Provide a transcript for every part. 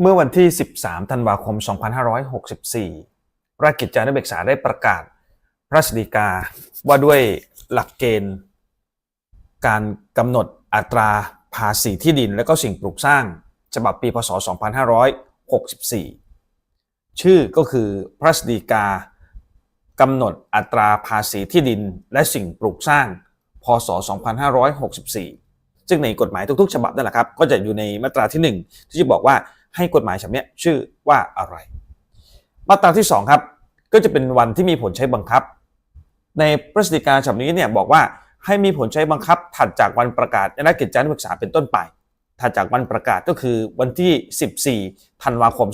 เมื่อวันที่ 13 ธันวาคม 2564 ราชกิจจานุเบกษาได้ประกาศพระราชฎีกาว่าด้วยหลักเกณฑ์ การกำหนดอัตราภาษีที่ดินและก็สิ่งปลูกสร้าง ฉบับปีพศ 2564 ชื่อก็คือพระราชฎีกากำหนดอัตราภาษีที่ดินและสิ่งปลูกสร้าง พศ 2564 ซึ่งในกฎหมายทุกๆ ฉบับนั่นแหละครับ ก็จะอยู่ในมาตราที่ 1 ที่จะบอกว่า ให้กฎหมายฉบับนี้ชื่อว่าอะไร มาตราที่ 2 ครับ ก็จะเป็นวันที่มีผลใช้บังคับ ในพระราชกิจการฉบับนี้เนี่ยบอกว่าให้มีผลใช้บังคับ ถัดจากวันประกาศในราชกิจจานุเบกษาเป็นต้นไป ถัดจากวันประกาศก็คือวันที่ 14 ธันวาคม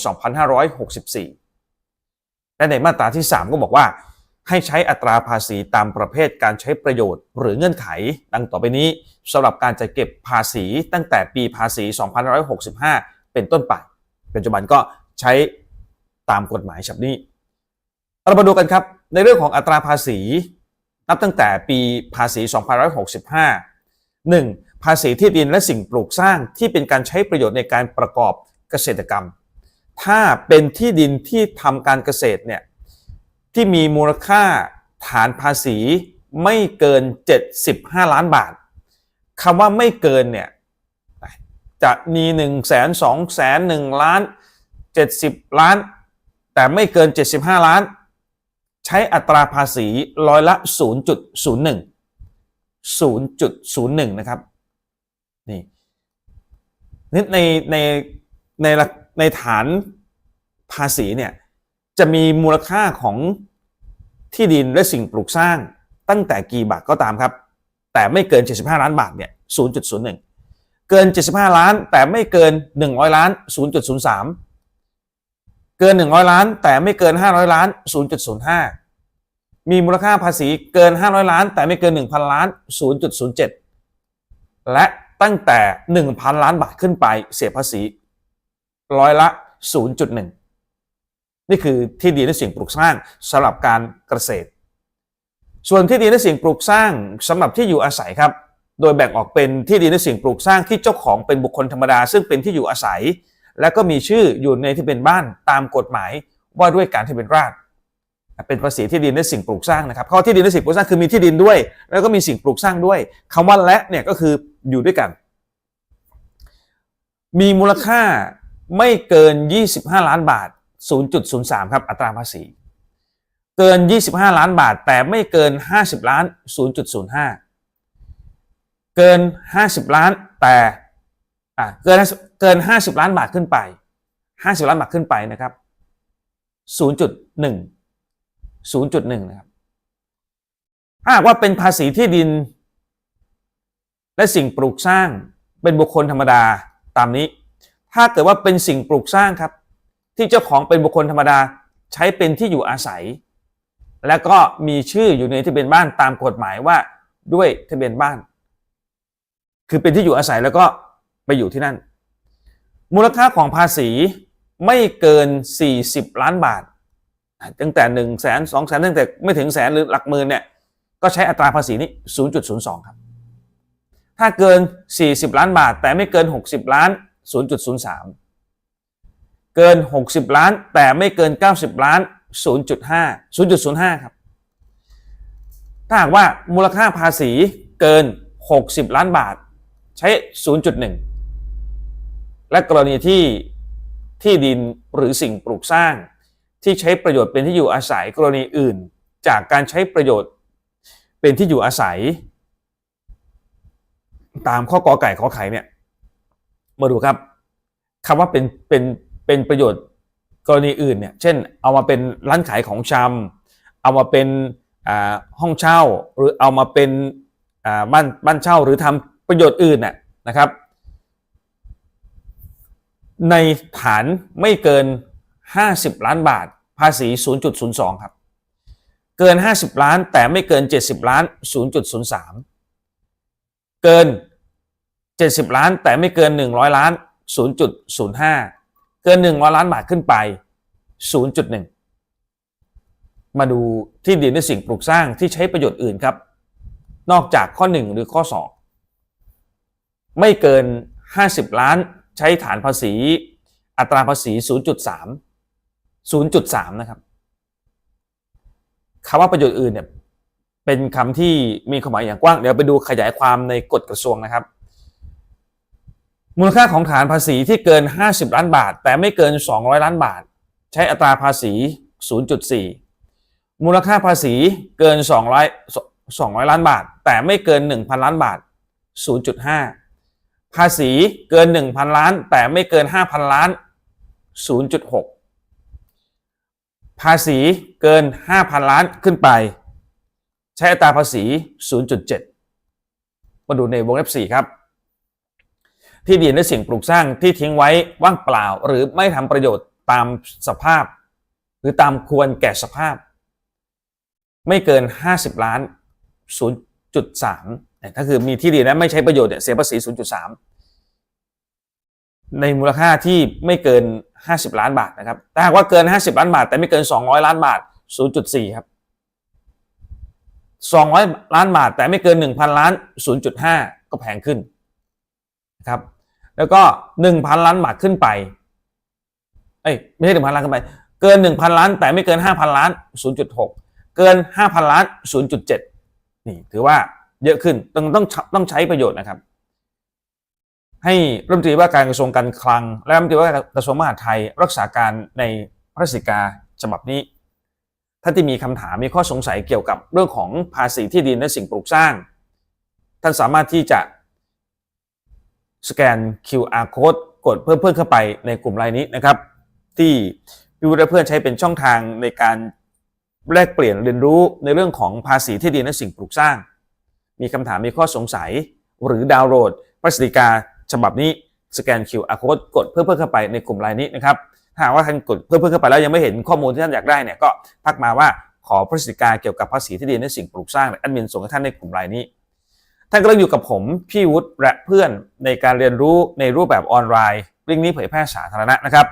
2564 และในมาตราที่ 3 ก็บอกว่า ให้ใช้อัตราภาษีตามประเภทการใช้ประโยชน์ หรือเงื่อนไข ดังต่อไปนี้สำหรับการจัดเก็บภาษีตั้งแต่ปีภาษี 2565 เป็นต้นไป ปัจจุบันก็ใช้ตามกฎหมายฉบับนี้ เรามาดูกันครับ ในเรื่องของอัตราภาษี นับตั้งแต่ปีภาษี2565 1. ภาษีที่ดินและสิ่งปลูกสร้างที่เป็นการใช้ประโยชน์ในการประกอบเกษตรกรรม ถ้าเป็นที่ดินที่ทำการเกษตรเนี่ยที่มีมูลค่าฐานภาษีไม่เกิน 75 ล้านบาทคำว่าไม่เกินเนี่ย จะมี1 0 0 0 0 0 2 0 0 0 1ล้าน70ล้าน แต่ไม่เกิน 75 ล้าน ใช้อัตราภาษีร้อยละ 0.01 0.01 นะครับนี่นี่ในในในในฐานภาษีเนี่ยจะมีมูลค่าของที่ดินและสิ่งปลูกสร้างตั้งแต่กี่บาทก็ตามครับ แต่ไม่เกิน 75 ล้านบาทเนี่ย0.01 เกิน 75 ล้าน แต่ไม่เกิน 100 ล้าน 0.03 เกิน 100 ล้าน แต่ไม่เกิน 500 ล้าน 0.05 มีมูลค่าภาษีเกิน 500 ล้าน แต่ไม่เกิน 1,000 ล้าน 0.07 และตั้งแต่ 1,000 ล้านบาทขึ้นไปเสียภาษีร้อยละ 0.1 นี่คือที่ดินและสิ่งปลูกสร้างสำหรับการเกษตร ส่วนที่ดินและสิ่งปลูกสร้างสำหรับที่อยู่อาศัยครับ โดยแบ่งออกเป็นที่ดินและสิ่งปลูกสร้างที่เจ้าของเป็นบุคคลธรรมดา ซึ่งเป็นที่อยู่อาศัย และก็มีชื่ออยู่ในที่เป็นบ้านตามกฎหมายว่าด้วยการที่เป็นราษเป็นภาษีที่ดินและสิ่งปลูกสร้างนะครับข้อที่ดินและสิ่งปลูกสร้างคือมีที่ดินด้วย แล้วก็มีสิ่งปลูกสร้างด้วยคำว่าและเนี่ยก็คืออยู่ด้วยกัน มีมูลค่าไม่เกิน 25 ล้านบาท 0.03 ครับอัตราภาษี เกิน 25 ล้านบาท แต่ไม่เกิน 50 ล้าน 0.05 เกิน 50 ล้านแต่อะเกินเกิน 50 ล้านบาทขึ้นไป 50 ล้านบาทขึ้นไปนะครับ0.1 0.1นะครับถ้าหากว่าเป็นภาษีที่ดิน และสิ่งปลูกสร้างเป็นบุคคลธรรมดาตามนี้ ถ้าเกิดว่าเป็นสิ่งปลูกสร้างครับ ที่เจ้าของเป็นบุคคลธรรมดาใช้เป็นที่อยู่อาศัย และก็มีชื่ออยู่ในทะเบียนบ้านตามกฎหมายว่าด้วยทะเบียนบ้าน คือเป็นที่อยู่อาศัยแล้วก็ไปอยู่ที่นั่น มูลค่าของภาษีไม่เกิน 40 ล้านบาท ตั้งแต่1นึ่งแสนสองแสนตั้งแต่ไม่ถึงแสนหรือหลักหมื่นเนี่ยก็ใช้อัตราภาษีนี้ 0.02 ครับ ถ้าเกิน 40 ล้านบาท แต่ไม่เกิน 60 ล้าน 0.03 เกิน 60 ล้าน แต่ไม่เกิน 90 ล้าน 0.5 0.05 ครับ ถ้าหากว่ามูลค่าภาษีเกิน 60 ล้านบาท ใช้ 0.1 และกรณีที่ที่ดินหรือสิ่งปลูกสร้าง ที่ใช้ประโยชน์เป็นที่อยู่อาศัยกรณีอื่น จากการใช้ประโยชน์เป็นที่อยู่อาศัย ตามข้อกอไก่ขอไข่เนี่ยมาดูครับคำว่าเป็นเป็นเป็นประโยชน์กรณีอื่นเนี่ยเช่น เอามาเป็นร้านขายของชำเอามาเป็นห้องเช่า หรือเอามาเป็นบ้านบ้านเช่าหรือทำ ประโยชน์อื่นน่ะนะครับ ในฐานไม่เกิน 50 ล้านบาท ภาษี 0.02 ครับ เกิน 50 ล้านแต่ไม่เกิน 70 ล้าน 0.03 เกิน 70 ล้านแต่ไม่เกิน 100 ล้าน 0.05 เกิน 100 ล้านบาทขึ้นไป 0.1 มาดูที่ดินและสิ่งปลูกสร้างที่ใช้ประโยชน์อื่นครับ นอกจากข้อ 1 หรือข้อ 2 ไม่เกิน 50 ล้านใช้ฐานภาษี อัตราภาษี 0.3 0.3 นะครับคำว่าประโยชน์อื่นเนี่ยเป็นคำที่มีความหมายอย่างกว้าง เดี๋ยวไปดูขยายความในกฎกระทรวงนะครับ มูลค่าของฐานภาษีที่เกิน 50 ล้านบาท แต่ไม่เกิน 200 ล้านบาท ใช้อัตราภาษี 0.4 มูลค่าภาษีเกิน 200 200 ล้านบาท แต่ไม่เกิน 1,000 ล้านบาท 0.5 ภาษีเกิน 1,000 ล้าน แต่ไม่เกิน 5,000 ล้าน 0.6 ภาษีเกิน 5,000 ล้านขึ้นไป ใช้อัตราภาษี 0.7 มาดูในวงเล็บ4ครับ ที่ดินและสิ่งปลูกสร้างที่ทิ้งไว้ว่างเปล่า หรือไม่ทำประโยชน์ตามสภาพ หรือตามควรแก่สภาพ ไม่เกิน 50 ล้าน 0.3 ถ้าคือมีที่ดินและไม่ใช้ประโยชน์เนี่ยเสียภาษี 0.3 ในมูลค่าที่ไม่เกิน 50 ล้านบาทนะครับแต่หากว่าเกิน 50 ล้านบาท แต่ไม่เกิน 200 ล้านบาท 0.4 ครับ 200 ล้านบาท แต่ไม่เกิน 1,000 ล้าน 0.5 ก็แพงขึ้นนะครับแล้วก็ 1,000 ล้านบาทขึ้นไปเอ้ยไม่ใช่ 1,000 ล้านขึ้นไป เกิน 1,000 ล้าน แต่ไม่เกิน 5,000 ล้าน 0.6 เกิน 5,000 ล้าน 0.7 นี่ถือว่า เยอะขึ้นต้องต้องต้องใช้ประโยชน์นะครับ ให้รัฐมนตรีว่าการกระทรวงการคลัง และรัฐมนตรีว่าการกระทรวงมหาดไทย รักษาการในพระราชกาฉบับนี้ท่านที่มีคำถามมีข้อสงสัยเกี่ยวกับเรื่องของภาษีที่ดินและสิ่งปลูกสร้าง ท่านสามารถที่จะสแกน QR code กดเพิ่มเพื่อนเข้าไปในกลุ่มไลน์นี้นะครับ ที่พี่วุฒิเพื่อนใช้เป็นช่องทางในการแลกเปลี่ยนเรียนรู้ในเรื่องของภาษีที่ดินและสิ่งปลูกสร้าง มีคำถามมีข้อสงสัย หรือดาวน์โหลดพระสติกาฉบับนี้สแกน QR code กดเพิ่มเพื่อนเข้าไปในกลุ่มไลน์นี้นะครับถ้าหากว่าท่านกดเพิ่มเพื่อนเข้าไปแล้วยังไม่เห็นข้อมูลที่ท่านอยากได้เนี่ยก็ทักมาว่าขอพระสติกาเกี่ยวกับภาษีที่ดินและสิ่งปลูกสร้างแอดมินส่งให้ท่านในกลุ่มไลน์นี้ ท่านก็ต้องอยู่กับผมพี่วุฒิและเพื่อนในการเรียนรู้ในรูปแบบออนไลน์ลิงก์นี้เผยแพร่สาธารณะนะครับ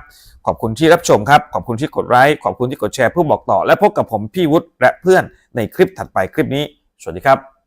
ขอบคุณที่รับชมครับ ขอบคุณที่กดไลค์ขอบคุณที่กดแชร์เพื่อบอกต่อ และพบกับผมพี่วุฒิและเพื่อนในคลิปถัดไปคลิปนี้ สวัสดีครับ